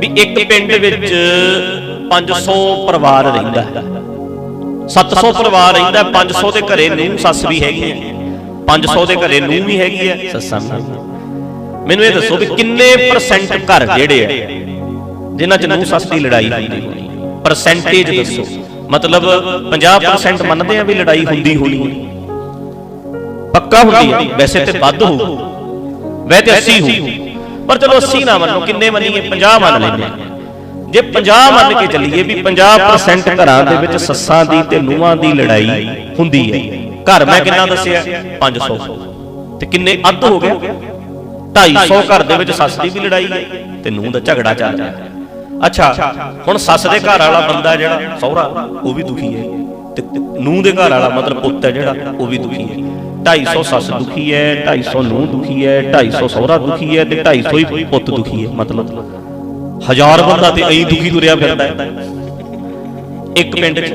ਵੀ ਇੱਕ ਪਿੰਡ ਵਿੱਚ 500 ਪਰਿਵਾਰ ਰਹਿੰਦਾ ਹੈ। 700 ਪਰਿਵਾਰ ਰਹਿੰਦਾ 500 ਦੇ ਘਰੇ ਨੂੰਹ ਸੱਸ ਵੀ ਹੈਗੀ ਹੈ। 500 ਦੇ ਘਰੇ ਨੂੰਹ ਵੀ ਹੈਗੀ ਹੈ, ਸੱਸਾਂ ਵੀ ਮੈਨੂੰ ਇਹ ਦੱਸੋ ਵੀ ਕਿੰਨੇ ਪਰਸੈਂਟ ਘਰ ਜਿਹੜੇ ਆ, ਜਿਨ੍ਹਾਂ 'ਚ ਨੂੰਹ ਸੱਸ ਦੀ ਲੜਾਈ ਹੁੰਦੀ ਹੋਣੀ? ਪਰਸੈਂਟੇਜ ਦੱਸੋ। ਮਤਲਬ 50% ਮੰਨਦੇ ਆ ਵੀ ਲੜਾਈ ਹੁੰਦੀ ਹੋਣੀ? ਪੱਕਾ ਹੁੰਦੀ ਹੈ? ਵੈਸੇ ਤੇ ਵੱਧ ਹੋਊ। ਵੈਸੇ ਤੇ 80 ਹੋਊ। ਪਰ ਚਲੋ 80 ਨਾ ਮੰਨੋ, ਕਿੰਨੇ ਮੰਨੀਏ? 50 ਮੰਨ ਲੈਂਦੇ ਹਾਂ। ਜੇ 50 ਮੰਨ ਕੇ ਚੱਲੀਏ ਵੀ 50% ਘਰਾਂ ਦੇ ਵਿੱਚ ਸੱਸਾਂ ਦੀ ਤੇ ਨੂੰਹਾਂ ਦੀ ਲੜਾਈ ਹੁੰਦੀ ਹੈ। ਘਰ ਮੈਂ ਕਿੰਨਾ ਦੱਸਿਆ? 500 ਤੇ ਕਿੰਨੇ ਅੱਧ ਹੋ ਗਿਆ 250 ਘਰ ਦੇ ਵਿੱਚ ਸੱਸ ਦੀ ਵੀ ਲੜਾਈ ਹੈ ਤੇ ਨੂੰਹ ਦਾ ਝਗੜਾ ਚੱਲ ਰਿਹਾ ਅੱਛਾ, ਹੁਣ ਸੱਸ ਦੇ ਘਰ ਵਾਲਾ ਬੰਦਾ ਜਿਹੜਾ, ਸਹੁਰਾ, ਉਹ ਵੀ ਦੁਖੀ ਹੈ। ਤੇ ਨੂੰਹ ਦੇ ਘਰ ਵਾਲਾ, ਮਤਲਬ ਪੁੱਤ ਹੈ ਜਿਹੜਾ, ਉਹ ਵੀ ਦੁਖੀ ਹੈ। 250 ਸੱਸ ਦੁਖੀ ਹੈ 250 ਨੂੰਹ ਦੁਖੀ ਹੈ 250 ਸਹੁਰਾ ਦੁਖੀ ਹੈ ਤੇ 250 ਹੀ ਪੁੱਤ ਦੁਖੀ ਹੈ ਮਤਲਬ ਹਜ਼ਾਰ ਬੰਦਾ ਤੇ ਐਂ ਦੁਖੀ ਤੁਰਿਆ ਫਿਰਦਾ ਹੈ ਇੱਕ ਪਿੰਡ 'ਚ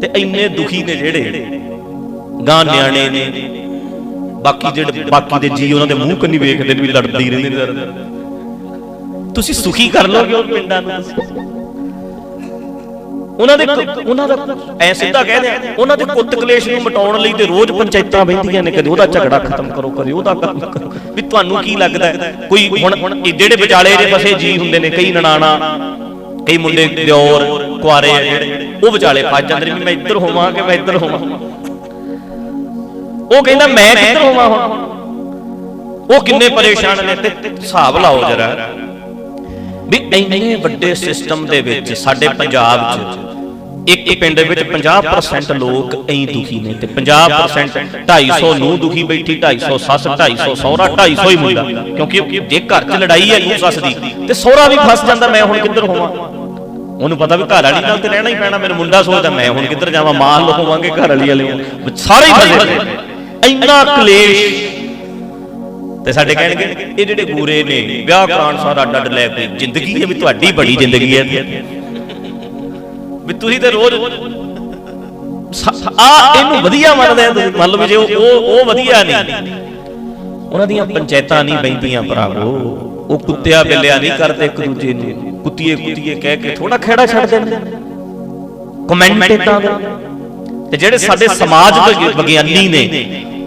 ਤੇ ਇੰਨੇ ਦੁਖੀ ਨੇ ਜਿਹੜੇ ਗਾਂ ਨਿਆਣੇ ਨੇ, ਬਾਕੀ ਜਿਹੜੇ ਬਾਕੀ ਦੇ ਜੀ ਉਹਨਾਂ ਦੇ ਮੂੰਹ ਕੰਨੀ ਵੇਖਦੇ ਨੇ ਵੀ ਲੜਦੀ ਰਹਿੰਦੇ ਨੇ ਤੁਸੀਂ ਸੁਖੀ ਕਰ ਲੋਗੇ ਉਹ ਪਿੰਡਾਂ ਨੂੰ? ਉਹਨਾਂ ਦੇ ਉਹਨਾਂ ਦਾ ਐ ਸਿੱਧਾ ਕਹਿ ਦਿਆਂ, ਉਹਨਾਂ ਦੇ ਕੁੱਤ ਕਲੇਸ਼ ਨੂੰ ਮਟਾਉਣ ਲਈ ਤੇ ਰੋਜ਼ ਪੰਚਾਇਤਾਂ ਬੈਠੀਆਂ ਨੇ, ਕਦੇ ਉਹਦਾ ਝਗੜਾ ਖਤਮ ਕਰੋ, ਕਦੇ ਉਹਦਾ ਖਤਮ ਕਰੋ ਵੀ ਤੁਹਾਨੂੰ ਕੀ ਲੱਗਦਾ ਕੋਈ ਹੁਣ ਇਹ ਜਿਹੜੇ ਵਿਚਾਲੇ ਦੇ ਫਸੇ ਜੀ ਹੁੰਦੇ ਨੇ, ਕਈ ਨਨਾਣਾ, ਕਈ ਮੁੰਡੇ ਦਿਓਰ, ਕੁਆਰੇ ਆ ਜਿਹੜੇ, ਉਹ ਵਿਚਾਲੇ ਫਸ ਜਾਂਦੇ ਵੀ ਮੈਂ ਇੱਧਰ ਹੋਵਾਂ ਕਿ ਮੈਂ ਇੱਧਰ ਹੋਵਾਂ? ਉਹ ਕਹਿੰਦਾ, ਮੈਂ ਕਿੱਧਰ ਹੋਵਾਂ ਹੁਣ? ਉਹ ਕਿੰਨੇ ਪਰੇਸ਼ਾਨ ਨੇ ਤੇ ਹਿਸਾਬ ਲਾਓ ਜਰਾ। ਵੀ ਇੰਨੇ ਵੱਡੇ ਸਿਸਟਮ ਦੇ ਵਿੱਚ ਸਾਡੇ ਪੰਜਾਬ 'ਚ ਇੱਕ ਪਿੰਡ ਵਿੱਚ 50% ਲੋਕ ਐਂ ਦੁਖੀ ਨੇ ਤੇ 50% 250 ਨੂੰ ਦੁਖੀ ਬੈਠੀ 250 ਸੱਸ 250 ਸਹੁਰਾ 250 ਹੀ ਮੁੰਡਾ। ਕਿਉਂਕਿ ਜੇ ਘਰ 'ਚ ਲੜਾਈ ਹੈ ਨੂੰ ਸੱਸ ਦੀ, ਤੇ ਸਹੁਰਾ ਵੀ ਫਸ ਜਾਂਦਾ, ਮੈਂ ਹੁਣ ਕਿੱਧਰ ਹੋਵਾਂ? ਉਹਨੂੰ ਪਤਾ ਵੀ ਘਰ ਵਾਲੀ ਨਾਲ ਤੇ ਰਹਿਣਾ ਹੀ ਪੈਣਾ ਮੇਰੇ ਮੁੰਡਾ ਸੋਚਦਾ, ਮੈਂ ਹੁਣ ਕਿੱਧਰ ਜਾਵਾਂ, ਮਾਂ ਹੋਵਾਂਗੇ ਘਰ ਵਾਲੀ ਵਾਲੇ ਸਾਰੇ ਹੀ ਫਸੇ ਇੰਨਾ ਕਲੇਸ਼। ਤੇ ਸਾਡੇ ਕਹਿਣਗੇ, ਇਹ ਜਿਹੜੇ ਗੂਰੇ ਨੇ, ਵਿਆਹ ਕਰਾਉਣ ਸਾਰਾ ਡੱਡ ਲੈ ਕੇ, ਜ਼ਿੰਦਗੀ ਹੈ ਵੀ ਤੁਹਾਡੀ ਬੜੀ ਜ਼ਿੰਦਗੀ ਹੈ। ਵੀ ਤੁਸੀਂ ਤੇ ਰੋਜ਼ ਆ ਇਹਨੂੰ ਵਧੀਆ ਮੰਨਦੇ ਆ ਤੁਸੀਂ। ਮੰਨ ਲਓ ਜੇ ਉਹ ਉਹ ਵਧੀਆ ਨਹੀਂ। ਉਹਨਾਂ ਦੀਆਂ ਪੰਚਾਇਤਾਂ ਨਹੀਂ ਬੈਂਦੀਆਂ ਭਰਾਵੋ। ਉਹ ਕੁੱਤਿਆ ਬਿੱਲਿਆ ਨਹੀਂ ਕਰਦੇ ਇੱਕ ਦੂਜੇ ਨੂੰ। ਕੁੱਤੀਏ ਕੁੱਤੀਏ ਕਹਿ ਕੇ ਥੋੜਾ ਖੇੜਾ ਛੱਡ ਦਿੰਦੇ ਕਮੈਂਟ ਦੇ ਤੇ ਜਿਹੜੇ ਸਾਡੇ ਸਮਾਜ ਵਿਗਿਆਨੀ ਨੇ,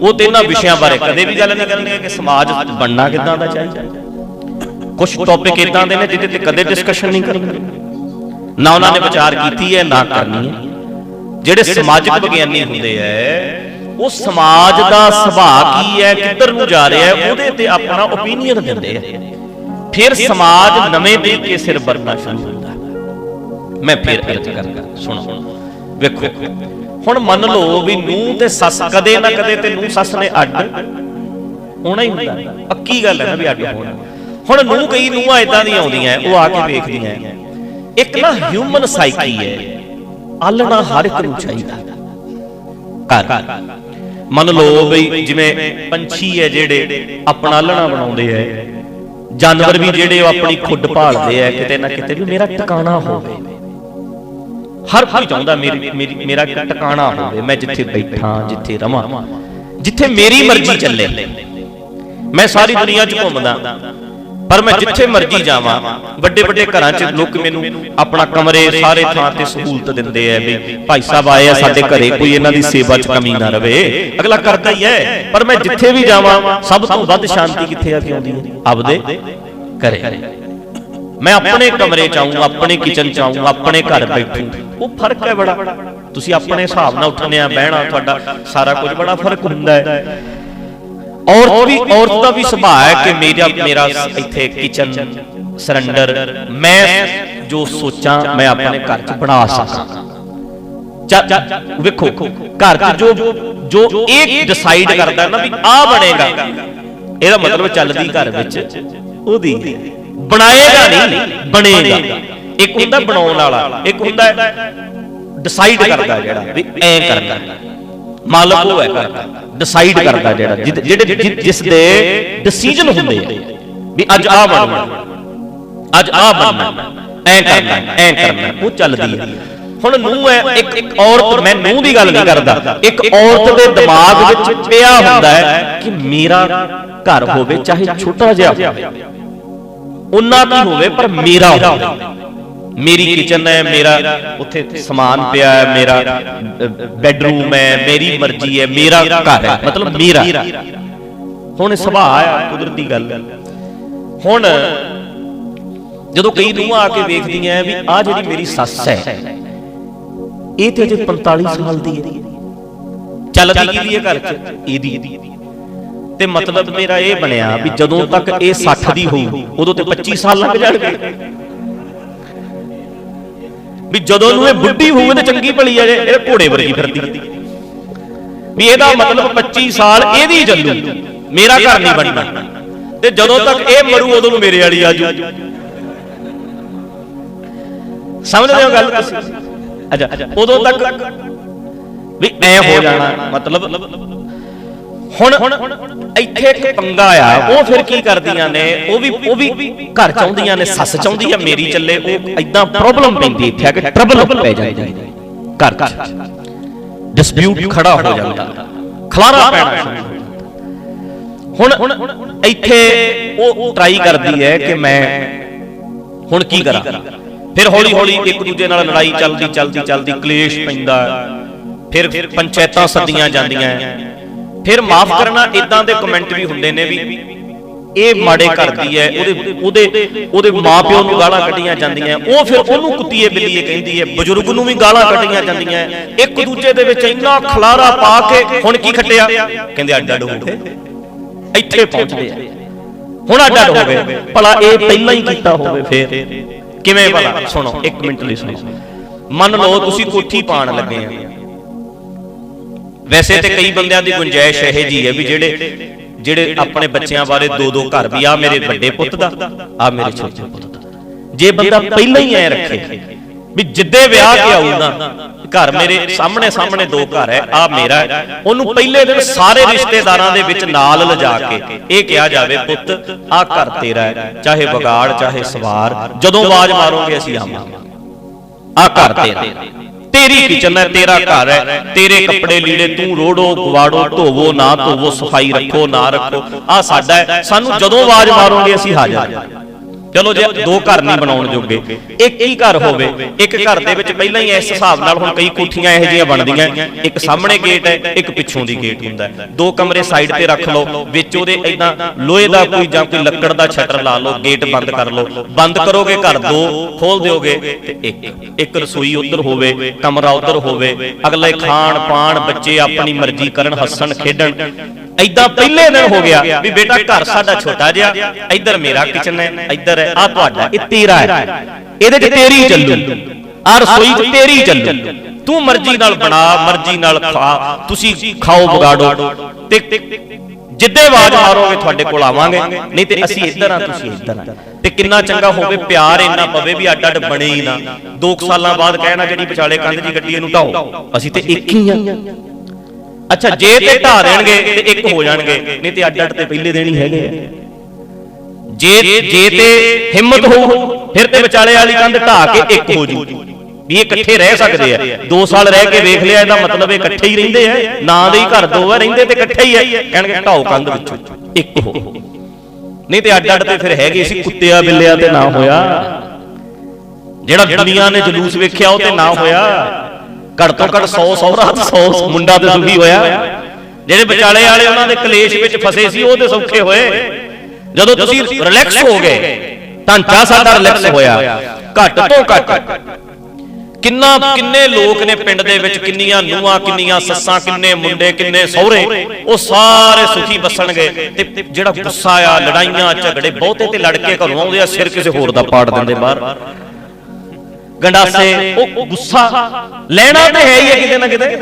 ਉਹ ਤੇ ਇਹਨਾਂ ਵਿਸ਼ਿਆਂ ਬਾਰੇ ਕਦੇ ਵੀ ਗੱਲ ਨਹੀਂ ਕਰਨਗੇ ਕਿ ਸਮਾਜ ਬਣਨਾ ਕਿਦਾਂ ਦਾ ਚਾਹੀਦਾ। ਕੁਝ ਟੌਪਿਕ ਇਦਾਂ ਦੇ ਨੇ ਜਿਹਦੇ ਤੇ ਕਦੇ ਡਿਸਕਸ਼ਨ ਨਹੀਂ ਕਰਨਗੇ। ਨਾ ਉਹਨਾਂ ਨੇ ਵਿਚਾਰ ਕੀਤੀ ਹੈ ਨਾ ਕਰਨੀ ਹੈ। ਜਿਹੜੇ ਸਮਾਜਿਕ ਵਿਗਿਆਨੀ ਹੁੰਦੇ ਐ ਉਹ ਸਮਾਜ ਦਾ ਸੁਭਾਅ ਕੀ ਹੈ ਕਿੱਧਰ ਨੂੰ ਜਾ ਰਿਹਾ ਹੈ ਉਹਦੇ ਤੇ ਆਪਣਾ ਓਪੀਨੀਅਨ ਦਿੰਦੇ ਆ ਫਿਰ ਸਮਾਜ ਨਵੇਂ ਤਰੀਕੇ ਸਿਰ ਵਰਨਾ ਸ਼ੁਰੂ ਹੁੰਦਾ ਮੈਂ ਫਿਰ ਅਰਜ਼ ਕਰਦਾ ਸੁਣੋ। ਵੇਖੋ ਹੁਣ ਮੰਨ ਲਓ ਵੀ ਨੂੰਹ ਤੇ ਸੱਸ ਕਦੇ ਨਾ ਕਦੇ ਤੇ ਨੂੰਹ ਸੱਸ ਨੇ ਅੱਡ। ਹੋਣਾ ਹੀ ਹੁੰਦਾ। ਪੱਕੀ ਗੱਲ ਹੈ ਨਾ ਵੀ ਅੱਡ ਹੋਣਾ। ਹੁਣ ਨੂੰਹ ਕਈ ਨੂੰਹਾਂ ਇਦਾਂ ਦੀਆਂ ਆਉਂਦੀਆਂ ਉਹ ਆ ਕੇ ਵੇਖਦੀਆਂ ਇੱਕ ਨਾ ਹਿਊਮਨ ਸਾਈਕੀ ਹੈ ਆਲਣਾ ਹਰ ਇੱਕ ਨੂੰ ਚਾਹੀਦਾ। ਘਰ। ਮੰਨ ਲਓ ਬਈ ਜਿਵੇਂ ਪੰਛੀ ਹੈ ਜਿਹੜੇ ਆਪਣਾ ਆਲਣਾ ਬਣਾਉਂਦੇ ਐ ਜਾਨਵਰ ਵੀ ਜਿਹੜੇ ਉਹ ਆਪਣੀ ਖੁੱਡ ਭਾਲਦੇ ਐ ਕਿਤੇ ਨਾ ਕਿਤੇ ਵੀ ਮੇਰਾ ਟਿਕਾਣਾ ਹੋਵੇ। ਹਰ ਕੋਈ ਚਾਹੁੰਦਾ ਮੇਰੀ ਮੇਰੀ ਮੇਰਾ ਟਿਕਾਣਾ ਹੋਵੇ। ਮੈਂ ਜਿੱਥੇ ਬੈਠਾਂ, ਜਿੱਥੇ ਰਵਾਂ। ਜਿੱਥੇ ਮੇਰੀ ਮਰਜ਼ੀ ਚੱਲੇ। ਮੈਂ ਸਾਰੀ ਦੁਨੀਆ 'ਚ ਘੁੰਮਦਾ। ਪਰ ਮੈਂ ਜਿੱਥੇ ਮਰਜ਼ੀ ਜਾਵਾਂ ਵੱਡੇ ਵੱਡੇ ਘਰਾਂ 'ਚ ਲੋਕ ਮੈਨੂੰ ਆਪਣਾ ਕਮਰੇ ਸਾਰੇ ਥਾਂ ਤੇ ਸਹੂਲਤ ਦਿੰਦੇ ਐ ਵੀ ਭਾਈ ਸਾਹਿਬ ਆਏ ਆ ਸਾਡੇ ਘਰੇ ਕੋਈ ਇਹਨਾਂ ਦੀ ਸੇਵਾ 'ਚ ਕਮੀ ਨਾ ਰਵੇ। ਅਗਲਾ ਕਰਦਾ ਹੀ ਐ ਪਰ ਮੈਂ ਜਿੱਥੇ ਵੀ ਜਾਵਾਂ ਸਭ ਤੋਂ ਵੱਧ ਸ਼ਾਂਤੀ ਕਿੱਥੇ ਆ ਕੇ ਆਉਂਦੀ ਹੈ ਆਪਦੇ ਘਰੇ। ਮੈਂ ਆਪਣੇ ਕਮਰੇ ਚ ਆਉਂ ਆਪਣੇ ਕਿਚਨ ਚ ਆਉਂ ਆਪਣੇ ਘਰ ਬੈਠੂ। ਉਹ ਫ਼ਰਕ ਹੈ ਬੜਾ। ਤੁਸੀਂ ਆਪਣੇ ਹਿਸਾਬ ਨਾਲ ਉੱਠਣੇ ਆ ਬਹਿਣਾ ਤੁਹਾਡਾ ਸਾਰਾ ਕੁਝ ਬੜਾ ਫ਼ਰਕ ਹੁੰਦਾ ਹੈ। ਔਰਤ ਵੀ ਔਰਤ ਦਾ ਵੀ ਸੁਭਾਅ ਹੈ ਕਿ ਮੇਰਾ ਮੇਰਾ ਇੱਥੇ ਕਿਚਨ ਸਰੈਂਡਰ ਮੈਂ ਜੋ ਸੋਚਾਂ ਮੈਂ ਆਪਣੇ ਘਰ ਚ ਬਣਾ ਸਕਾਂ। ਚ- ਵੇਖੋ ਘਰ ਚ ਜੋ ਜੋ ਇਹ ਡਿਸਾਈਡ ਕਰਦਾ ਨਾ ਵੀ ਆ ਬਣੇਗਾ। ਇਹਦਾ ਮਤਲਬ ਚੱਲਦੀ ਘਰ ਵਿੱਚ। ਉਹਦੀ। ਬਣਾਏਗਾ ਨਹੀਂ ਬਣੇਗਾ। ਇੱਕ ਹੁੰਦਾ ਬਣਾਉਣ ਵਾਲਾ ਇੱਕ ਹੁੰਦਾ ਡਿਸਾਈਡ ਕਰਦਾ ਜਿਹੜਾ ਵੀ ਐ ਕਰਦਾ। ਮਾਲਕ ਉਹ ਹੈ ਕਰਦਾ ਡਿਸਾਈਡ ਕਰਦਾ ਜਿਹੜਾ ਜਿਹੜੇ ਜਿਸ ਦੇ ਡਿਸੀਜਨ ਹੁੰਦੇ ਆ ਵੀ ਅੱਜ ਆ ਬਣਨਾ, ਅੱਜ ਆ ਬਣਨਾ, ਐ ਕਰਨਾ ਐ ਕਰਨਾ, ਉਹ ਚੱਲਦੀ ਹੈ ਹੁਣ ਨੂੰ ਹੈ, ਇੱਕ ਇੱਕ ਔਰਤ, ਮੈਂ ਨੂੰ ਦੀ ਗੱਲ ਨਹੀਂ ਕਰਦਾ, ਇੱਕ ਔਰਤ ਦੇ ਦਿਮਾਗ ਵਿੱਚ ਪਿਆ ਹੁੰਦਾ ਹੈ ਕਿ ਮੇਰਾ ਘਰ ਹੋਵੇ, ਚਾਹੇ ਛੋਟਾ ਜਿਹਾ ਹੋਵੇ। ਉਹਨਾਂ ਕੀ ਹੋਵੇ, ਪਰ ਮੇਰਾ ਹੋਵੇ। ਮੇਰੀ ਕਿਚਨ ਹੈ, ਮੇਰਾ ਉੱਥੇ ਸਮਾਨ ਪਿਆ ਹੈ, ਮੇਰਾ ਬੈੱਡਰੂਮ ਹੈ, ਮੇਰੀ ਮਰਜ਼ੀ ਹੈ, ਮੇਰਾ ਘਰ ਹੈ, ਮਤਲਬ ਮੇਰਾ। ਹੁਣ ਸੁਭਾਅ ਆ, ਕੁਦਰਤੀ ਗੱਲ। ਹੁਣ ਜਦੋਂ ਕਈ ਨੂੰਹਾਂ ਆ ਕੇ ਵੇਖਦੀਆਂ ਵੀ ਆ ਜਿਹੜੀ ਮੇਰੀ ਸੱਸ ਹੈ, ਇਹ ਤੇ ਅਜੇ 45 ਸਾਲ ਦੀ ਹੈ। ਚੱਲਦੀ ਕੀ ਹੈ ਘਰ 'ਚ? ਇਹਦੀ। ਤੇ ਮਤਲਬ ਮੇਰਾ ਇਹ ਬਣਿਆ ਵੀ ਜਦੋਂ ਤੱਕ ਇਹ 60 ਦੀ ਹੋਊ, ਉਦੋਂ ਤੇ 25 ਸਾਲ ਲੱਗ ਜਾਣਗੇ ਵੀ ਜਦੋਂ ਨੂੰ ਇਹ ਬੁੱਢੀ ਹੋਵੇ ਤੇ ਚੰਗੀ ਭਲੀ ਹੈ ਜੇ, ਇਹ ਘੋੜੇ ਵਰਗੀ ਫਿਰਦੀ ਹੈ। ਵੀ ਇਹਦਾ ਮਤਲਬ 25 ਸਾਲ ਇਹਦੀ ਚੱਲੂ, ਮੇਰਾ ਘਰ ਨਹੀਂ ਬਣਨਾ। ਤੇ ਜਦੋਂ ਤੱਕ ਇਹ ਮਰੂ, ਉਦੋਂ ਨੂੰ ਮੇਰੇ ਵਾਲੀ ਆਜੂ। ਸਮਝਦੇ ਹੋ ਗੱਲ? ਤੁਸੀਂ ਅੱਛਾ। ਉਦੋਂ ਤੱਕ ਵੀ ਐ ਹੋ ਜਾਣਾ, ਮਤਲਬ ਹੁਣ ਇੱਥੇ ਇੱਕ ਪੰਗਾ ਆ, ਉਹ ਫਿਰ ਕੀ ਕਰਦੀਆਂ ਨੇ? ਉਹ ਵੀ ਉਹ ਵੀ ਘਰ ਚਾਹੁੰਦੀਆਂ ਨੇ, ਸੱਸ ਚਾਹੁੰਦੀ ਆ, ਮੇਰੀ ਚੱਲੇ, ਉਹ ਐਦਾਂ ਪ੍ਰੋਬਲਮ ਪੈਂਦੀ ਇੱਥੇ ਆ ਕਿ ਟਰਬਲ ਪੈ ਜਾਂਦੀ ਹੈ। ਘਰ ਡਿਸਪਿਊਟ ਖੜਾ ਹੋ ਜਾਂਦਾ। ਖਲਾਰਾ ਪੈਣਾ ਹੁਣ ਇੱਥੇ ਉਹ ਟਰਾਈ ਕਰਦੀ ਹੈ ਕਿ ਮੈਂ ਹੁਣ ਕੀ ਕਰਾਂ? ਫਿਰ ਹੌਲੀ ਹੌਲੀ ਇੱਕ ਦੂਜੇ ਨਾਲ ਲੜਾਈ ਚੱਲਦੀ ਚੱਲਦੀ ਚੱਲਦੀ, ਕਲੇਸ਼ ਪੈਂਦਾ। ਫਿਰ ਪੰਚਾਇਤਾਂ ਸੱਦੀਆਂ ਜਾਂਦੀਆਂ। ਫਿਰ ਮਾਫ ਕਰਨਾ ਇਦਾਂ ਦੇ ਕਮੈਂਟ ਵੀ ਹੁੰਦੇ ਨੇ ਵੀ ਇਹ ਮਾੜੇ ਕਰਦੀ ਹੈ ਉਹਦੇ ਉਹਦੇ ਉਹਦੇ ਮਾਪਿਓ ਨੂੰ ਗਾਲਾਂ ਕੱਢੀਆਂ ਜਾਂਦੀਆਂ ਉਹ ਫਿਰ ਉਹਨੂੰ ਕੁੱਤੀਏ ਬਿੱਲੀਏ ਕਹਿੰਦੀ ਹੈ ਬਜ਼ੁਰਗ ਨੂੰ ਵੀ ਗਾਲਾਂ ਕੱਢੀਆਂ ਜਾਂਦੀਆਂ ਇੱਕ ਦੂਜੇ ਦੇ ਵਿੱਚ ਇੰਨਾ ਖਲਾਰਾ ਪਾ ਕੇ ਹੁਣ ਕੀ ਖੱਟਿਆ? ਕਹਿੰਦੇ ਅੱਡ ਅੱਡ ਹੋ ਗਏ। ਇੱਥੇ ਪਹੁੰਚਦੇ ਆ ਹੁਣ ਅੱਡ ਅੱਡ ਹੋ ਗਏ। ਭਲਾ ਇਹ ਪਹਿਲਾਂ ਹੀ ਕੀਤਾ ਹੋਵੇ ਫੇਰ। ਕਿਵੇਂ ਭਲਾ? ਸੁਣੋ 1 ਮਿੰਟ ਲਈ ਸੁਣੋ। ਮੰਨ ਲਓ ਤੁਸੀਂ ਕੋਠੀ ਪਾਣ ਲੱਗੇ ਆ। ਵੈਸੇ ਤੇ ਕਈ ਬੰਦਿਆਂ ਦੀ ਗੁੰਜਾਇਸ਼ ਇਹ ਜੀ ਹੈ ਵੀ ਜਿਹੜੇ ਜਿਹੜੇ ਆਪਣੇ ਬੱਚਿਆਂ ਬਾਰੇ ਦੋ ਦੋ ਘਰ ਵੀ ਆ ਮੇਰੇ ਵੱਡੇ ਪੁੱਤ ਦਾ ਆ ਮੇਰੇ ਛੋਟੇ ਪੁੱਤ ਦਾ। ਜੇ ਬੰਦਾ ਪਹਿਲਾਂ ਹੀ ਐ ਰੱਖੇ ਵੀ ਜਿੱਦੇ ਵਿਆਹ ਕੇ ਨਾ ਘਰ ਮੇਰੇ ਸਾਹਮਣੇ ਸਾਹਮਣੇ ਦੋ ਘਰ ਹੈ ਆ ਮੇਰਾ ਹੈ। ਉਹਨੂੰ ਪਹਿਲੇ ਦਿਨ ਸਾਰੇ ਰਿਸ਼ਤੇਦਾਰਾਂ ਦੇ ਵਿੱਚ ਨਾਲ ਲਿਜਾ ਕੇ ਇਹ ਕਿਹਾ ਜਾਵੇ ਪੁੱਤ ਆ ਘਰ ਤੇਰਾ ਹੈ ਚਾਹੇ ਵਿਗਾੜ ਚਾਹੇ ਸਵਾਰ ਜਦੋਂ ਆਵਾਜ਼ ਮਾਰੋਗੇ ਅਸੀਂ ਆਵਾਂਗੇ। ਆ ਘਰ ਤੇਰਾ। ਤੇਰੀ ਕਿਚਨ ਹੈ ਤੇਰਾ ਘਰ ਹੈ। ਤੇਰੇ ਕੱਪੜੇ ਲੀੜੇ ਤੂੰ ਰੋੜੋ, ਗਵਾੜੋ, ਧੋਵੋ, ਨਾ ਧੋਵੋ, ਸਫ਼ਾਈ ਰੱਖੋ, ਨਾ ਰੱਖੋ। ਆ ਸਾਡਾ ਸਾਨੂੰ ਜਦੋਂ ਆਵਾਜ਼ ਮਾਰੋਗੇ, ਅਸੀਂ ਹਾਜ਼ਰ ਹਾਂ। ਚਲੋ ਜੇ ਦੋ ਘਰ ਨਹੀਂ ਬਣਾਉਣ ਜੋਗੇ, ਇੱਕ ਹੀ ਘਰ ਹੋਵੇ, ਇੱਕ ਘਰ ਦੇ ਵਿੱਚ ਪਹਿਲਾਂ ਹੀ ਇਸ ਹਿਸਾਬ ਨਾਲ ਹੁਣ ਕਈ ਕੋਠੀਆਂ ਇਹੋ ਜਿਹੀਆਂ ਬਣਦੀਆਂ, ਇੱਕ ਸਾਹਮਣੇ ਗੇਟ ਹੈ, ਇੱਕ ਪਿੱਛੋਂ ਦੀ ਗੇਟ ਹੁੰਦਾ ਦੋ ਕਮਰੇ ਸਾਈਡ ਤੇ ਰੱਖ ਲਓ, ਵਿੱਚ ਉਹਦੇ ਇਦਾਂ ਲੋਹੇ ਦਾ ਕੋਈ ਜਾਂ ਕੋਈ ਲੱਕੜ ਦਾ ਸ਼ਟਰ ਲਾ ਲਓ ਗੇਟ ਬੰਦ ਕਰ ਲਓ, ਬੰਦ ਕਰੋਗੇ ਘਰ ਦੋ, ਖੋਲ ਦਿਓਗੇ ਤੇ ਇੱਕ ਇੱਕ ਰਸੋਈ ਉੱਧਰ ਹੋਵੇ, ਕਮਰਾ ਉੱਧਰ ਹੋਵੇ, ਅਗਲੇ ਖਾਣ ਪਾਣ ਬੱਚੇ ਆਪਣੀ ਮਰਜ਼ੀ ਕਰਨ, ਹੱਸਣ, ਖੇਡਣ ਐਦਾਂ ਪਹਿਲੇ ਦਿਨ ਹੋ ਗਿਆ ਵੀ ਬੇਟਾ ਘਰ ਸਾਡਾ ਛੋਟਾ ਜਿਹਾ ਇੱਧਰ ਮੇਰਾ ਕਿਚਨ ਹੈ ਇੱਧਰ ਹੈ ਆ ਤੁਹਾਡਾ ਇਹ ਤੇਰਾ ਹੈ। ਇਹਦੇ 'ਚ ਤੇਰੀ ਚੱਲੂ। ਆ ਰਸੋਈ 'ਚ ਤੇਰੀ ਚੱਲੂ। ਤੂੰ ਮਰਜ਼ੀ ਨਾਲ ਬਣਾ ਮਰਜ਼ੀ ਨਾਲ ਖਾ ਤੁਸੀਂ ਖਾਓ ਵਿਗਾੜੋ ਤੇ ਜਿੱਦੇ ਆਵਾਜ਼ ਮਾਰੋਗੇ ਤੁਹਾਡੇ ਕੋਲ ਆਵਾਂਗੇ। ਨਹੀਂ ਤੇ ਅਸੀਂ ਇੱਧਰ ਆ ਤੁਸੀਂ ਇੱਧਰ ਆ। ਤੇ ਕਿੰਨਾ ਚੰਗਾ ਹੋਵੇ ਪਿਆਰ ਇੰਨਾ ਪਵੇ ਵੀ ਅੱਡ ਅੱਡ ਬਣੇ ਹੀ ਨਾ। 2 ਸਾਲਾਂ ਬਾਅਦ ਕਹਿਣਾ ਜਿਹੜੀ ਵਿਚਾਲੇ ਕੰਧ ਦੀ ਗੱਡੀ ਇਹਨੂੰ ਢਾਓ। ਅਸੀਂ ਤੇ ਇੱਕ ਹੀ ਆ। ਅੱਛਾ ਜੇ ਤੇ ਢਾ ਦੇਣਗੇ ਤੇ ਇੱਕ ਹੋ ਜਾਣਗੇ। ਨਹੀਂ ਤੇ ਅੱਡ ਅੱਡ ਤੇ ਪਹਿਲੇ ਹੀ ਹੈਗੇ ਆ। ਜੇ ਜੇ ਤੇ ਹਿੰਮਤ ਹੋਊ ਫਿਰ ਤੇ ਵਿਚਾਲੇ ਵਾਲੀ ਕੰਧ ਢਾ ਕੇ ਇੱਕ ਹੋ ਜੂ। ਵੀ ਇਹ ਇਕੱਠੇ ਰਹਿ ਸਕਦੇ ਆ। 2 ਸਾਲ ਰਹਿ ਕੇ ਵੇਖ ਲਿਆ ਇਹਦਾ ਮਤਲਬ ਇਹ ਇਕੱਠੇ ਹੀ ਰਹਿੰਦੇ ਆ। ਨਾਂ ਦੇ ਹੀ ਘਰ ਦੋ ਆ ਰਹਿੰਦੇ ਤੇ ਇਕੱਠੇ ਹੀ ਆ। ਕਹਿਣਗੇ ਢਾਓ ਕੰਧ ਵਿੱਚੋਂ। ਇੱਕ ਹੋ। ਨਹੀਂ ਤੇ ਅੱਡ ਅੱਡ ਤੇ ਫਿਰ ਹੈਗੇ ਸੀ ਕੁੱਤਿਆਂ ਬਿੱਲਿਆਂ ਤੇ ਨਾ ਹੋਇਆ। ਜਿਹੜਾ ਦੁਨੀਆ ਨੇ ਜਲੂਸ ਵੇਖਿਆ ਉਹ ਤੇ ਨਾ ਹੋਇਆ। ਘੱਟ ਤੋਂ ਘੱਟ 100 ਸੌਰਾ 100 ਮੁੰਡਾ ਤੇ ਸੁਖੀ ਹੋਇਆ। ਜਿਹੜੇ ਵਿਚਾਲੇ ਵਾਲੇ ਉਹਨਾਂ ਦੇ ਕਲੇਸ਼ ਵਿੱਚ ਫਸੇ ਸੀ, ਉਹ ਤੇ ਸੌਖੇ ਹੋਏ। ਜਦੋਂ ਤੁਸੀਂ ਰਿਲੈਕਸ ਹੋ ਗਏ ਢਾਂਚਾ ਸਾਡਾ ਰਿਲੈਕਸ ਹੋਇਆ। ਘੱਟ ਤੋਂ ਘੱਟ। ਕਿੰਨਾ, ਕਿੰਨੇ ਲੋਕ ਨੇ ਪਿੰਡ ਦੇ ਵਿੱਚ, ਕਿੰਨੀਆਂ ਨੂਆਂ ਕਿੰਨੀਆਂ ਸੱਸਾਂ, ਕਿੰਨੇ ਮੁੰਡੇ, ਕਿੰਨੇ ਸਹੁਰੇ, ਉਹ ਸਾਰੇ ਸੁਖੀ ਬਸਣਗੇ ਤੇ ਜਿਹੜਾ ਗੁੱਸਾ ਆ, ਲੜਾਈਆਂ, ਝਗੜੇ ਬਹੁਤੇ ਤੇ ਲੜ ਕੇ ਘਰੋਂ ਆਉਂਦੇ ਆ, ਸਿਰ ਕਿਸੇ ਹੋਰ ਦਾ ਪਾੜ ਦਿੰਦੇ ਬਾਹਰ। ਗੰਡਾਸੇ ਉਹ ਗੁੱਸਾ। ਲੈਣਾ ਤੇ ਹੈ ਹੀ ਹੈ ਕਿਤੇ ਨਾ ਕਿਤੇ।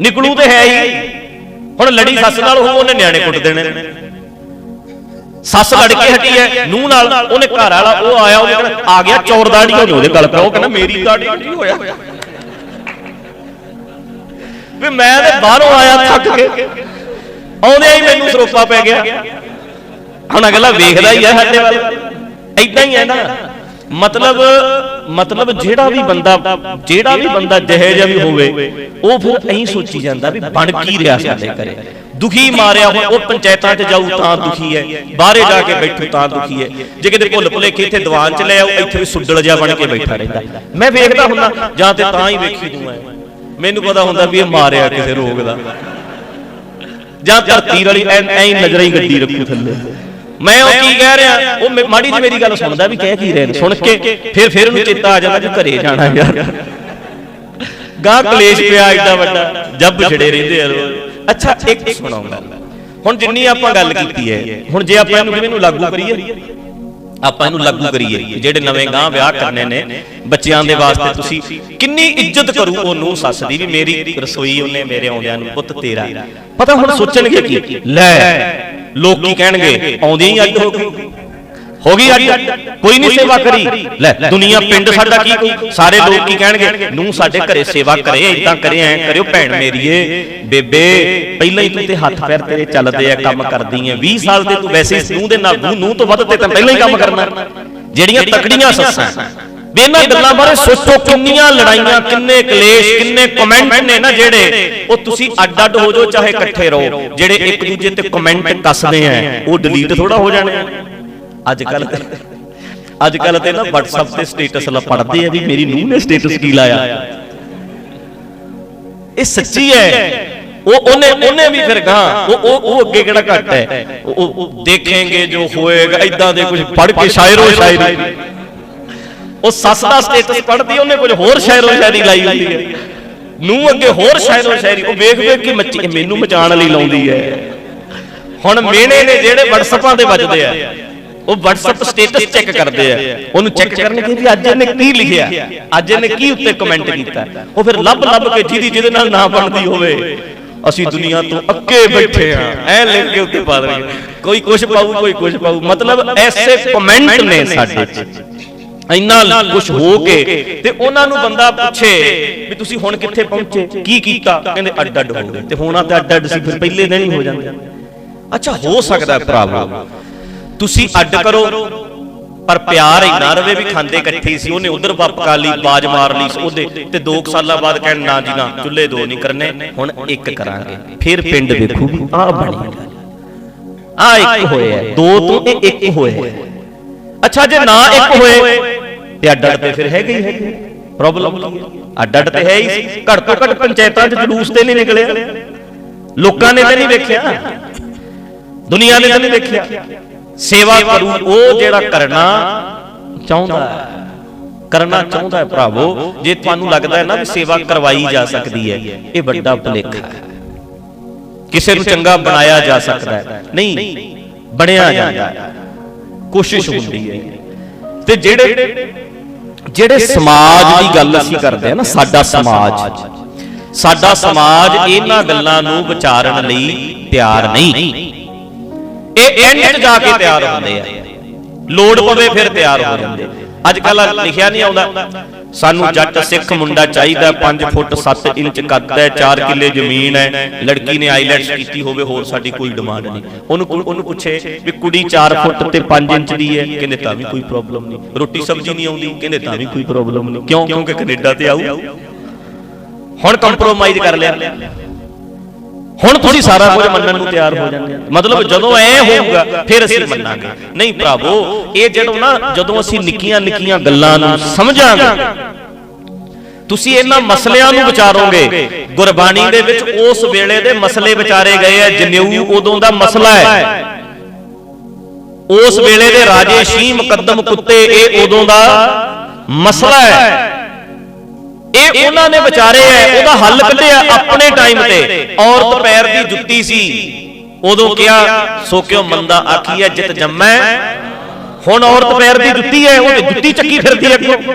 ਨਿਕਲੂ ਤੇ ਹੈ ਹੀ। ਹੁਣ ਲੜੀ ਸੱਸ ਨਾਲ ਹੋ ਉਹਨੇ ਨਿਆਣੇ ਕੁੱਟ ਦੇਣੇ। ਨੇ ਸੱਸ ਲੜ ਕੇ ਹਟੀ ਹੈ ਨੂੰਹ ਨਾਲ ਉਹਨੇ ਘਰ ਵਾਲਾ ਉਹ ਆਇਆ ਉਹਨੇ ਕਹਿਣਾ ਆ ਗਿਆ ਚੌਰ ਦਾੜੀ ਹੋ ਉਹਦੇ ਗਲ ਪਿਆ ਉਹ ਕਹਿੰਦਾ ਮੇਰੀ ਦਾੜੀ ਕੀ ਹੋਇਆ? ਵੀ ਮੈਂ ਤੇ ਬਾਹਰੋਂ ਆਇਆ ਥੱਕ ਕੇ। ਆਉਂਦੇ ਹੀ ਮੈਨੂੰ ਸਰੋਪਾ ਪੈ ਗਿਆ। ਹੁਣ ਅਗਲਾ ਵੇਖਦਾ ਹੀ ਹੈ ਸਾਡੇ ਵੱਲ। ਐਦਾਂ ਹੀ ਹੈ ਨਾ। ਮਤਲਬ ਮਤਲਬ ਜਿਹੜਾ ਵੀ ਬੰਦਾ, ਜਿਹੜਾ ਵੀ ਬੰਦਾ ਜਿਹੇ ਜਿਹਾ ਵੀ ਹੋਵੇ, ਉਹ ਫਿਰ ਐਂ ਸੋਚੀ ਜਾਂਦਾ ਵੀ ਬਣ ਕੀ ਰਿਹਾ ਸਾਡੇ ਘਰੇ। ਦੁਖੀ ਮਾਰਿਆ ਹੁਣ ਉਹ ਪੰਚਾਇਤਾਂ 'ਚ ਜਾਊ ਤਾਂ ਦੁਖੀ ਹੈ ਬਾਹਰੇ ਜਾ ਕੇ ਬੈਠੂ ਤਾਂ ਦੁਖੀ ਹੈ ਜੇ ਕਿਤੇ ਭੁੱਲ ਭੁਲੇਖੇ ਇੱਥੇ ਦੀਵਾਨ 'ਚ ਲੈ ਆਓ, ਇੱਥੇ ਵੀ ਸੁੱਡਲ ਜਿਹਾ ਬਣ ਕੇ ਬੈਠਾ ਰਹਿੰਦਾ। ਮੈਂ ਵੇਖਦਾ ਹੁੰਦਾ, ਜਾਂ ਤੇ ਤਾਂ ਹੀ ਵੇਖੀ ਦੂੰ ਮੈਂ ਮੈਨੂੰ ਪਤਾ ਹੁੰਦਾ ਵੀ ਇਹ ਮਾਰਿਆ ਕਿਸੇ ਰੋਗ ਦਾ। ਜਾਂ ਧਰਤੀ ਵਾਲੀ ਐ ਨਜ਼ਰਾਂ ਹੀ ਗੱਡੀ ਰੱਖੂ ਥੱਲੇ। ਮੈਂ ਉਹ ਕੀ ਕਹਿ ਰਿਹਾ? ਉਹ ਮਾੜੀ ਜੀ ਮੇਰੀ ਗੱਲ ਸੁਣਦਾ ਵੀ ਕਹਿ ਕੀ ਰਹੇ ਨੇ? ਸੁਣ ਕੇ ਫਿਰ ਫਿਰ ਉਹਨੂੰ ਚੇਤਾ ਆ ਜਾਂਦਾ ਕਿ ਘਰੇ ਜਾਣਾ ਯਾਰ। ਗਾਂ ਕਲੇਸ਼ ਪਿਆ ਐਡਾ ਵੱਡਾ, ਜੱਬ ਛੜੇ ਰਹਿੰਦੇ ਆ ਅੱਛਾ, ਇੱਕ ਸੁਣਾਉਂਗਾ ਹੁਣ ਜਿੰਨੀ ਆਪਾਂ ਗੱਲ ਕੀਤੀ ਹੈ, ਹੁਣ ਜੇ ਆਪਾਂ ਇਹਨੂੰ ਕਿਵੇਂ ਨੂੰ ਲਾਗੂ ਕਰੀਏ? ਆਪਾਂ ਇਹਨੂੰ ਲਾਗੂ ਕਰੀਏ ਜਿਹੜੇ ਨਵੇਂ ਗਾਂ ਵਿਆਹ ਕਰਨੇ ਨੇ, ਬੱਚਿਆਂ ਦੇ ਵਾਸਤੇ ਤੁਸੀਂ ਕਿੰਨੀ ਇੱਜ਼ਤ ਕਰੂ ਉਹ ਨੂੰ ਸੱਸ ਦੀ ਵੀ, ਮੇਰੀ ਰਸੋਈ ਉਹਨੇ ਮੇਰੇ ਆਉਂਦਿਆਂ ਨੂੰ, ਪੁੱਤ ਤੇਰਾ। ਪਤਾ ਹੁਣ ਸੋਚਣਗੇ ਕੀ? ਲੈ ਲੋਕੀ ਕਹਿਣਗੇ? ਆਉਂਦੇ ਹੀ ਅੱਡ ਹੋ ਗਈ ਹੋ ਗਈ ਅੱਡ ਕੋਈ ਨਹੀਂ ਸੇਵਾ ਕਰੀ। ਲੈ, ਦੁਨੀਆ, ਪਿੰਡ ਸਾਡਾ ਕੀ ਕਹੂ ਸਾਰੇ ਲੋਕ ਕੀ ਕਹਿਣਗੇ? ਨੂੰ ਸਾਡੇ ਘਰੇ ਸੇਵਾ ਕਰੇ ਇਦਾਂ ਕਰੇ, ਐ ਕਰਿਓ, ਭੈਣ ਮੇਰੀਏ ਬੇਬੇ, ਪਹਿਲਾਂ ਹੀ ਤੂੰ ਤੇ ਹੱਥ ਪੈਰ ਤੇਰੇ ਚੱਲਦੇ ਆ, ਕੰਮ ਕਰਦੀ ਐ 20 ਸਾਲ ਤੇ ਤੂੰ ਵੈਸੇ ਨੂੰ ਦੇ ਨਾਲ ਨੂੰ ਤੋਂ ਵੱਧ ਤੇ ਤਾਂ ਪਹਿਲਾਂ ਹੀ ਕੰਮ ਕਰਨਾ। ਜਿਹੜੀਆਂ ਤਕੜੀਆਂ ਸੱਸਾਂ ਵੀ ਇਹਨਾਂ ਗੱਲਾਂ ਬਾਰੇ ਸੋਚੋ ਕਿੰਨੀਆਂ ਲੜਾਈਆਂ ਕਿੰਨੇ ਕਲੇਸ਼ ਕਿੰਨੇ ਕਮੈਂਟ ਨੇ ਨਾ ਜਿਹੜੇ ਉਹ ਤੁਸੀਂ ਅੱਡ ਅੱਡ ਹੋ ਜਾਓ ਚਾਹੇ ਇਕੱਠੇ ਰਹੋ। ਜਿਹੜੇ ਇੱਕ ਦੂਜੇ ਤੇ ਕਮੈਂਟ ਕੱਸਦੇ ਆ ਉਹ ਡਿਲੀਟ ਥੋੜਾ ਹੋ ਜਾਣੇ ਅੱਜ ਕੱਲ ਅੱਜ ਕੱਲ ਤੇ ਨਾ WhatsApp ਤੇ ਸਟੇਟਸ ਲਾ ਪੜਦੇ ਆ ਵੀ ਮੇਰੀ ਨੂੰਹ ਨੇ ਸਟੇਟਸ ਕੀ ਲਾਇਆ। ਇਹ ਸੱਚੀ ਹੈ। ਉਹ ਉਹਨੇ ਉਹਨੇ ਵੀ ਫਿਰ ਗਾਂ ਉਹ ਉਹ ਅੱਗੇ ਕਿਹੜਾ ਘੱਟ ਹੈ? ਉਹ- ਦੇਖेंगे ਜੋ ਹੋਏਗਾ ਇਦਾਂ ਦੇ ਕੁਝ ਪੜ ਕੇ ਸ਼ਾਇਰੋ। ਸ਼ਾਇਰੀ। ਉਹ ਸੱਸ ਦਾ ਸਟੇਟਸ ਪੜਦੀ ਉਹਨੇ ਕੁਝ ਹੋਰ ਸ਼ਾਇਰੋ ਸ਼ਾਇਰੀ ਲਾਈ ਹੁੰਦੀ ਹੈ ਨੂੰ ਅੱਗੇ ਹੋਰ ਸ਼ਾਇਰੋ ਸ਼ਾਇਰੀ, ਉਹ ਵੇਖ ਵੇਖ ਕੇ ਮੱਚੀ ਮੈਨੂੰ ਮਚਾਣ ਲਈ ਲਾਉਂਦੀ ਹੈ ਹੁਣ ਮੇਨੇ ਨੇ ਜਿਹੜੇ WhatsAppaਂ ਤੇ ਵੱਜਦੇ ਆ, ਉਹ WhatsApp ਸਟੇਟਸ ਚੈੱਕ ਕਰਦੇ ਆ। ਉਹਨੂੰ ਚੈੱਕ ਕਰਨਗੇ ਵੀ ਅੱਜ ਇਹਨੇ ਕੀ ਲਿਖਿਆ, ਅੱਜ ਇਹਨੇ ਕੀ ਉੱਤੇ ਕਮੈਂਟ ਕੀਤਾ। ਉਹ ਫਿਰ ਲੱਭ ਲੱਭ ਕੇ ਜਿਹਦੀ ਜਿਹਦੇ ਨਾਲ ਨਾ ਬਣਦੀ ਹੋਵੇ, ਅਸੀਂ ਦੁਨੀਆ ਤੋਂ ਅੱਕੇ ਬੈਠੇ ਆ। ਐ ਲਿਖ ਕੇ ਉੱਤੇ ਪਾ ਦੇਣਗੇ ਕੋਈ ਕੁਝ ਪਾਊ, ਕੋਈ ਕੁਝ ਪਾਊ। ਮਤਲਬ ਐਸੇ ਕਮੈਂਟ ਨੇ ਸਾਡੇ ਚ। ਇੰਨਾ ਕੁਝ ਹੋ ਕੇ ਤੇ ਉਹਨਾਂ ਨੂੰ ਬੰਦਾ ਪੁੱਛੇ ਵੀ ਤੁਸੀਂ ਹੁਣ ਕਿੱਥੇ ਪਹੁੰਚੇ? ਕੀ ਕੀਤਾ? ਕਹਿੰਦੇ ਅੱਡ ਅੱਡ ਹੋ ਗਏ। ਤੇ ਹੋਣਾ ਤੇ ਅੱਡ ਅੱਡ ਸੀ, ਫਿਰ ਪਹਿਲੇ ਦਿਨ ਹੀ ਹੋ ਜਾਂਦੇ ਅੱਛਾ, ਹੋ ਸਕਦਾ ਭਰਾਵੋ, ਤੁਸੀਂ ਅੱਡ ਕਰੋ, ਪਰ ਪਿਆਰ ਇੰਨਾ ਰਵੇ ਵੀ ਖਾਂਦੇ ਇਕੱਠੇ ਸੀ, ਉਹਨੇ ਉਧਰ ਪੱਕਾ ਲਈ, ਬਾਜ ਮਾਰ ਲਈ ਸੀ ਉਹਦੇ, ਤੇ 2 ਸਾਲਾਂ ਬਾਅਦ ਕਹਿਣ, ਨਾ ਜੀ, ਨਾ, ਚੁੱਲ੍ਹੇ ਦੋ ਨਹੀਂ ਕਰਨੇ, ਹੁਣ ਇੱਕ ਕਰਾਂਗੇ। ਫਿਰ ਪਿੰਡ ਵੇਖੂ ਵੀ ਆਹ ਬਣੀ ਗੱਲ ਆ ਇੱਕ ਹੋਇਆ, ਦੋ ਤੋਂ ਇਹ ਇੱਕ ਹੋਇਆ। ਅੱਛਾ, ਜੇ ਨਾ ਇੱਕ ਹੋਏ ਤੇ ਅੱਡ ਅੱਡ ਤੇ ਫਿਰ ਹੈਗੇ ਹੀ। ਹੈਗੇ ਪ੍ਰੋਬਲਮ ਕੀ ਹੈ ਅੱਡ ਅੱਡ ਤੇ ਹੈ ਹੀ। ਘੱਟ ਤੋਂ ਘੱਟ ਪੰਚਾਇਤਾਂ 'ਚ ਜਲੂਸ ਤੇ ਨਹੀਂ ਨਿਕਲਿਆ। ਲੋਕਾਂ ਨੇ ਤੇ ਨਹੀਂ ਵੇਖਿਆ। ਦੁਨੀਆ ਨੇ ਤਾਂ ਨਹੀਂ ਵੇਖਿਆ। ਸੇਵਾ ਕਰੂ, ਉਹ ਜਿਹੜਾ ਕਰਨਾ ਚਾਹੁੰਦਾ ਹੈ। ਕਰਨਾ ਚਾਹੁੰਦਾ ਹੈ ਭਰਾਵੋ, ਜੇ ਤੁਹਾਨੂੰ ਲੱਗਦਾ ਹੈ ਨਾ ਵੀ ਸੇਵਾ ਕਰਵਾਈ ਜਾ ਸਕਦੀ ਹੈ, ਇਹ ਵੱਡਾ ਭੁਲੇਖਾ ਹੈ। ਕਿਸੇ ਨੂੰ ਚੰਗਾ ਬਣਾਇਆ ਜਾ ਸਕਦਾ ਹੈ। ਨਹੀਂ, ਬਣਿਆ ਜਾਂਦਾ ਹੈ। ਕੋਸ਼ਿਸ਼ ਹੁੰਦੀ ਹੈ। ਤੇ ਜਿਹੜੇ ਜਿਹੜੇ ਸਮਾਜ ਦੀ ਗੱਲ ਅਸੀਂ ਕਰਦੇ ਆ ਨਾ ਸਾਡਾ ਸਮਾਜ। ਸਾਡਾ ਸਮਾਜ ਇਹਨਾਂ ਗੱਲਾਂ ਨੂੰ ਵਿਚਾਰਨ ਲਈ ਤਿਆਰ ਨਹੀਂ। ਇਹ ਐਂਡ ਜਾ ਕੇ ਤਿਆਰ ਹੁੰਦੇ ਆ। ਲੋੜ ਪਵੇ ਫਿਰ ਤਿਆਰ ਹੋ ਜਾਂਦੇ ਅੱਜ ਕੱਲ ਲਿਖਿਆ ਨਹੀਂ ਆਉਂਦਾ। ਸਾਨੂੰ ਜੱਟ ਸਿੱਖ ਮੁੰਡਾ ਚਾਹੀਦਾ 5 ਫੁੱਟ 7 ਇੰਚ ਕੱਦ ਹੈ 4 ਕਿੱਲੇ ਜ਼ਮੀਨ ਹੈ ਲੜਕੀ ਨੇ ਆਈਲੈਟਸ ਕੀਤੀ ਹੋਵੇ ਹੋਰ ਸਾਡੀ ਕੋਈ ਡਿਮਾਂਡ ਨਹੀਂ। ਉਹਨੂੰ ਉਹਨੂੰ ਪੁੱਛੇ ਵੀ ਕੁੜੀ 4 ਫੁੱਟ ਤੇ 5 ਇੰਚ ਦੀ ਹੈ? ਕਹਿੰਦੇ ਤਾਂ ਵੀ ਕੋਈ ਪ੍ਰੋਬਲਮ ਨਹੀਂ। ਰੋਟੀ ਸਬਜ਼ੀ ਨਹੀਂ ਆਉਂਦੀ ਕਹਿੰਦੇ ਤਾਂ ਵੀ ਕੋਈ ਪ੍ਰੋਬਲਮ ਨਹੀਂ। ਕਿਉਂ? ਕਿਉਂਕਿ ਕੈਨੇਡਾ ਤੇ ਆਊ। ਹੁਣ ਕੰਪਰੋਮਾਈਜ਼ ਕਰ ਲਿਆ। ਹੁਣ ਤੁਸੀਂ ਸਾਰਾ ਕੁਝ ਮੰਨਣ ਨੂੰ ਤਿਆਰ ਹੋ ਜਾਂਦੇ ਮਤਲਬ ਜਦੋਂ ਐ ਹੋਊਗਾ ਫਿਰ ਅਸੀਂ ਮੰਨਾਂਗੇ। ਨਹੀਂ ਭਰਾਵੋ ਇਹ ਜਦੋਂ ਨਾ ਜਦੋਂ ਅਸੀਂ ਨਿੱਕੀਆਂ ਨਿੱਕੀਆਂ ਗੱਲਾਂ ਨੂੰ ਸਮਝਾਂਗੇ ਤੁਸੀਂ ਇਹਨਾਂ ਮਸਲਿਆਂ ਨੂੰ ਵਿਚਾਰੋਗੇ। ਗੁਰਬਾਣੀ ਦੇ ਵਿੱਚ ਉਸ ਵੇਲੇ ਦੇ ਮਸਲੇ ਵਿਚਾਰੇ ਗਏ ਆ ਜਨੇਊ ਉਦੋਂ ਦਾ ਮਸਲਾ ਹੈ। ਉਸ ਵੇਲੇ ਦੇ ਰਾਜੇ ਸ਼ੀ ਮੁਕੱਦਮ ਕੁੱਤੇ ਇਹ ਉਦੋਂ ਦਾ ਮਸਲਾ ਹੈ। ਇਹ ਉਹਨਾਂ ਨੇ ਵਿਚਾਰੇ ਐ ਉਹਦਾ ਹੱਲ ਕੱਢਿਆ ਆਪਣੇ ਟਾਈਮ ਤੇ। ਔਰਤ ਪੈਰ ਦੀ ਜੁੱਤੀ ਸੀ। ਉਦੋਂ ਕਿਹਾ ਸੋ ਕਿਉ ਮੰਦਾ ਆਖੀਐ ਜਿਤ ਜੰਮੈ। ਹੁਣ ਔਰਤ ਪੈਰ ਦੀ ਜੁੱਤੀ ਐ ਉਹ ਜੁੱਤੀ ਚੱਕੀ ਫਿਰਦੀ ਐ ਅੱਗੋਂ।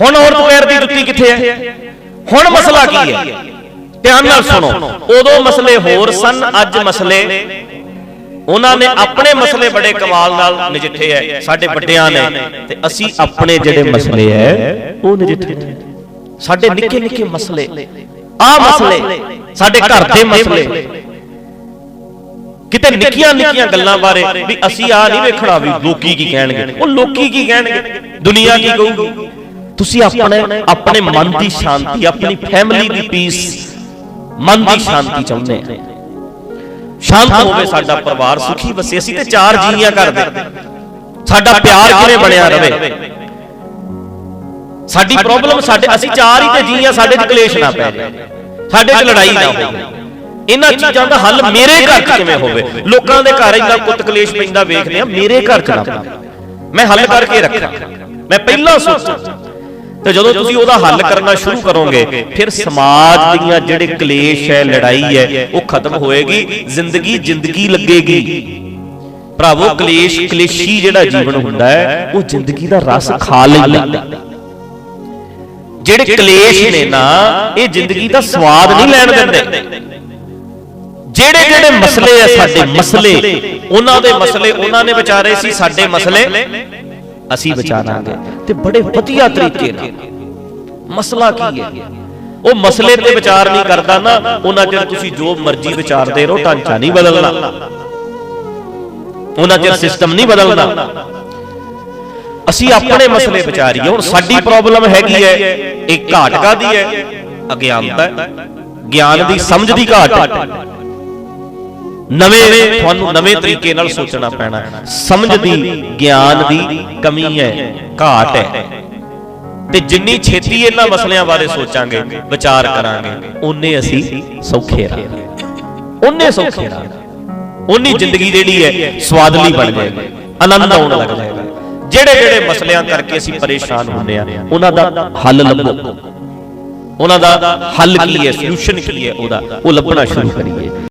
ਹੁਣ ਔਰਤ ਪੈਰ ਦੀ ਜੁੱਤੀ ਕਿੱਥੇ ਐ ਹੁਣ ਮਸਲਾ ਕੀ ਹੈ? ਧਿਆਨ ਨਾਲ ਸੁਣੋ। ਉਦੋਂ ਮਸਲੇ ਹੋਰ ਸਨ ਅੱਜ ਮਸਲੇ ਉਹਨਾਂ ਨੇ ਆਪਣੇ ਮਸਲੇ ਬੜੇ ਕਮਾਲ ਨਾਲ ਨਜਿੱਠੇ ਐ ਸਾਡੇ ਵੱਡਿਆਂ ਨੇ। ਤੇ ਅਸੀਂ ਆਪਣੇ ਜਿਹੜੇ ਮਸਲੇ ਐ ਉਹ ਨਜਿੱਠੇ ਸਾਡੇ ਨਿੱਕੇ ਨਿੱਕੇ ਮਸਲੇ ਆ ਮਸਲੇ ਸਾਡੇ ਘਰ ਦੇ ਮਸਲੇ। ਕਿਤੇ ਨਿੱਕੀਆਂ ਨਿੱਕੀਆਂ ਗੱਲਾਂ ਬਾਰੇ ਵੀ ਅਸੀਂ ਆ ਨਹੀਂ ਵੇਖਣਾ ਵੀ ਲੋਕੀ ਕੀ ਕਹਿਣਗੇ। ਉਹ ਲੋਕੀ ਕੀ ਕਹਿਣਗੇ? ਦੁਨੀਆ ਕੀ ਕਹੂਗੀ? ਤੁਸੀਂ ਆਪਣੇ ਆਪਣੇ ਮਨ ਦੀ ਸ਼ਾਂਤੀ ਆਪਣੀ ਫੈਮਿਲੀ ਦੀ ਪੀਸ ਮਨ ਦੀ ਸ਼ਾਂਤੀ ਚਾਹੁੰਦੇ ਆ। ਸ਼ਾਂਤ ਹੋਵੇ ਸਾਡਾ ਪਰਿਵਾਰ ਸੁਖੀ ਵਸੇ। ਅਸੀਂ ਤੇ ਚਾਰ ਜੀਆਂ ਕਰਦੇ। ਸਾਡਾ ਪਿਆਰ ਕਿਵੇਂ ਬਣਿਆ ਰਵੇ? ਸਾਡੀ ਪ੍ਰੋਬਲਮ ਸਾਡੇ ਅਸੀਂ ਚਾਰ ਹੀ ਤੇ ਜੀ ਆ ਸਾਡੇ 'ਚ ਕਲੇਸ਼ ਨਾ ਪੈ ਜਾਏ ਸਾਡੇ 'ਚ ਲੜਾਈ ਨਾ ਹੋਵੇ। ਇਹਨਾਂ ਚੀਜ਼ਾਂ ਦਾ ਹੱਲ ਮੇਰੇ ਘਰ 'ਚ ਕਿਵੇਂ ਹੋਵੇ? ਲੋਕਾਂ ਦੇ ਘਰ ਇੰਨਾ ਕੁੱਤ ਕਲੇਸ਼ ਪੈਂਦਾ ਵੇਖਦੇ ਆ ਮੇਰੇ ਘਰ 'ਚ ਨਾ ਮੈਂ ਹੱਲ ਕਰਕੇ ਰੱਖਾਂ ਮੈਂ ਪਹਿਲਾਂ ਸੋਚਾਂ ਤੇ ਜਦੋਂ ਤੁਸੀਂ ਉਹਦਾ ਹੱਲ ਕਰਨਾ ਸ਼ੁਰੂ ਕਰੋਗੇ, ਫਿਰ ਸਮਾਜ ਦੀਆਂ ਜਿਹੜੇ ਕਲੇਸ਼ ਹੈ, ਲੜਾਈ ਹੈ, ਉਹ ਖਤਮ ਹੋਏਗੀ, ਜ਼ਿੰਦਗੀ ਜ਼ਿੰਦਗੀ ਲੱਗੇਗੀ। ਭਰਾਵੋ, ਕਲੇਸ਼ ਕਲੇਸ਼ੀ ਜਿਹੜਾ ਜੀਵਨ ਹੁੰਦਾ ਹੈ, ਉਹ ਜ਼ਿੰਦਗੀ ਦਾ ਰਸ ਖਾ ਲੈਂਦਾ ਜਿਹੜੇ ਕਲੇਸ਼ ਨੇ ਨਾ, ਇਹ ਜ਼ਿੰਦਗੀ ਦਾ ਸਵਾਦ ਨਹੀਂ ਲੈਣ ਦਿੰਦੇ। ਜਿਹੜੇ ਜਿਹੜੇ ਮਸਲੇ ਆ, ਸਾਡੇ ਮਸਲੇ, ਉਹਨਾਂ ਦੇ ਮਸਲੇ ਉਹਨਾਂ ਨੇ ਵਿਚਾਰੇ ਸੀ, ਸਾਡੇ ਮਸਲੇ। ਅਸੀਂ ਵਿਚਾਰਾਂਗੇ ਤੇ ਬੜੇ ਵਧੀਆ ਤਰੀਕੇ ਨਾਲ। ਮਸਲਾ ਕੀ ਹੈ? ਉਹ ਮਸਲੇ ਤੇ ਵਿਚਾਰ ਨਹੀਂ ਕਰਦਾ ਨਾ ਉਹਨਾਂ ਚਿਰ ਤੁਸੀਂ ਜੋ ਮਰਜ਼ੀ ਵਿਚਾਰਦੇ ਰਹੋ ਢਾਂਚਾ ਨਹੀਂ ਬਦਲਣਾ। ਉਹਨਾਂ ਚਿਰ ਸਿਸਟਮ ਨਹੀਂ ਬਦਲਣਾ। ਅਸੀਂ ਆਪਣੇ ਮਸਲੇ ਵਿਚਾਰੀਏ। ਹੁਣ ਸਾਡੀ ਪ੍ਰੋਬਲਮ ਹੈਗੀ ਹੈ ਇੱਕ ਘਾਟ ਕਾਦੀ ਹੈ। ਅਗਿਆਨਤਾ ਹੈ। ਗਿਆਨ ਦੀ ਸਮਝ ਦੀ ਘਾਟ ਹੈ। ਨਵੇਂ, ਤੁਹਾਨੂੰ ਨਵੇਂ ਤਰੀਕੇ ਨਾਲ ਸੋਚਣਾ ਪੈਣਾ। ਸਮਝ ਦੀ ਗਿਆਨ ਦੀ ਕਮੀ ਹੈ, ਘਾਟ ਹੈ। ਤੇ ਜਿੰਨੀ ਛੇਤੀ ਇਹਨਾਂ ਮਸਲਿਆਂ ਬਾਰੇ ਸੋਚਾਂਗੇ, ਵਿਚਾਰ ਕਰਾਂਗੇ ਉਨੇ ਅਸੀਂ ਸੌਖੇ ਰਹਾਂਗੇ। ਉਨੇ ਸੌਖੇ ਰਹਾਂਗੇ। ਉਨੀ ਜ਼ਿੰਦਗੀ ਜਿਹੜੀ ਹੈ, ਸਵਾਦਲੀ ਬਣ ਜਾਏਗੀ, ਆਨੰਦ ਆਉਣ ਲੱਗ ਜਾਏਗਾ। ਜਿਹੜੇ ਜਿਹੜੇ ਮਸਲਿਆਂ ਕਰਕੇ ਅਸੀਂ ਪਰੇਸ਼ਾਨ ਹੁੰਦੇ ਆ ਉਹਨਾਂ ਦਾ ਹੱਲ ਲੱਭੋ। ਉਹਨਾਂ ਦਾ ਹੱਲ ਕੀ ਹੈ ਸੋਲੂਸ਼ਨ ਕੀ ਹੈ ਉਹਦਾ, ਉਹ ਲੱਭਣਾ ਸ਼ੁਰੂ ਕਰੀਏ।